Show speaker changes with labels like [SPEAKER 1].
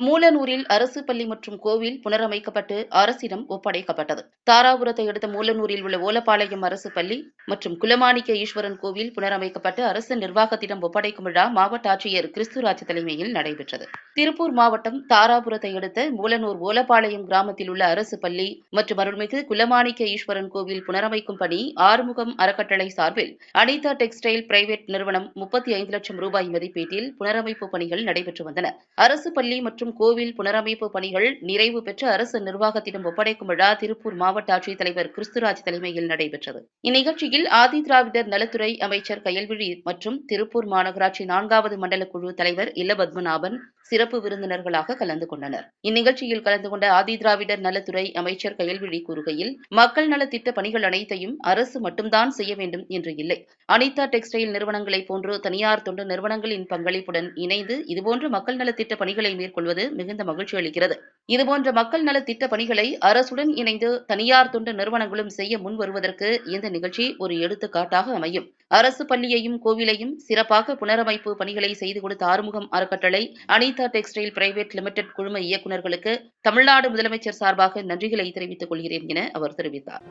[SPEAKER 1] மூலனூரில் அரசு பள்ளி மற்றும் கோவில் புனரமைக்கப்பட்டு அரசிடம் ஒப்படைக்கப்பட்டது. தாராபுரத்தை அடுத்த மூலனூரில் உள்ள ஓலப்பாளையம் அரசு பள்ளி மற்றும் குலமாணிக்க ஈஸ்வரன் கோவில் புனரமைக்கப்பட்டு அரசு நிர்வாகத்திடம் ஒப்படைக்கும் விழா மாவட்ட ஆட்சியர் கிறிஸ்துராஜ் தலைமையில் நடைபெற்றது. திருப்பூர் மாவட்டம் தாராபுரத்தை அடுத்த மூலனூர் ஓலப்பாளையம் கிராமத்தில் உள்ள அரசு பள்ளி மற்றும் அருள்மிகு குலமாணிக்க ஈஸ்வரன் கோவில் புனரமைக்கும் பணி ஆறுமுகம் அறக்கட்டளை சார்பில் அனிதா டெக்ஸ்டைல் பிரைவேட் நிறுவனம் முப்பத்தி ஐந்து லட்சம் ரூபாய் மதிப்பீட்டில் புனரமைப்பு பணிகள் நடைபெற்று வந்தன. அரசு பள்ளி மற்றும் கோவில் புனரமைப்பு பணிகள் நிறைவு பெற்று அரசு நிர்வாகத்திடம் ஒப்படைக்கும் விழா திருப்பூர் மாவட்ட ஆட்சித்தலைவர் கிறிஸ்துராஜ் தலைமையில் நடைபெற்றது. இந்நிகழ்ச்சியில் ஆதி திராவிடர் நலத்துறை அமைச்சர் கயல்விழி மற்றும் திருப்பூர் மாநகராட்சி நான்காவது மண்டல குழு தலைவர் இல்ல பத்மநாபன் சிறப்பு விருந்தினர்களாக கலந்து கொண்டனர். இந்நிகழ்ச்சியில் கலந்து கொண்ட ஆதி திராவிடர் நலத்துறை அமைச்சர் கயல்விழி கூறுகையில் மக்கள் நல திட்ட பணிகள் அனைத்தையும் அரசு மட்டும்தான் செய்ய வேண்டும் என்று இல்லை. அனிதா டெக்ஸ்டைல் நிறுவனங்களைப் போன்று தனியார் தொண்டு நிறுவனங்களின் பங்களிப்புடன் இணைந்து இதுபோன்ற மக்கள் நலத்திட்ட பணிகளை மேற்கொள்வது மிகுந்த மகிழ்ச்சி அளிக்கிறது. இதுபோன்ற மக்கள் நல திட்ட பணிகளை அரசுடன் இணைந்து தனியார் தொண்டு நிறுவனங்களும் செய்ய முன் வருவதற்கு இந்த நிகழ்ச்சி ஒரு எடுத்துக்காட்டாக அமையும். அரசு பள்ளியையும் கோவிலையும் சிறப்பாக புனரமைப்பு பணிகளை செய்து கொடுத்த ஆறுமுகம் அறக்கட்டளை அனிதா டெக்ஸ்டைல் பிரைவேட் லிமிடெட் குழும இயக்குநர்களுக்கு தமிழ்நாடு முதலமைச்சர் சார்பாக நன்றிகளை தெரிவித்துக் கொள்கிறேன் என அவர் தெரிவித்தார்.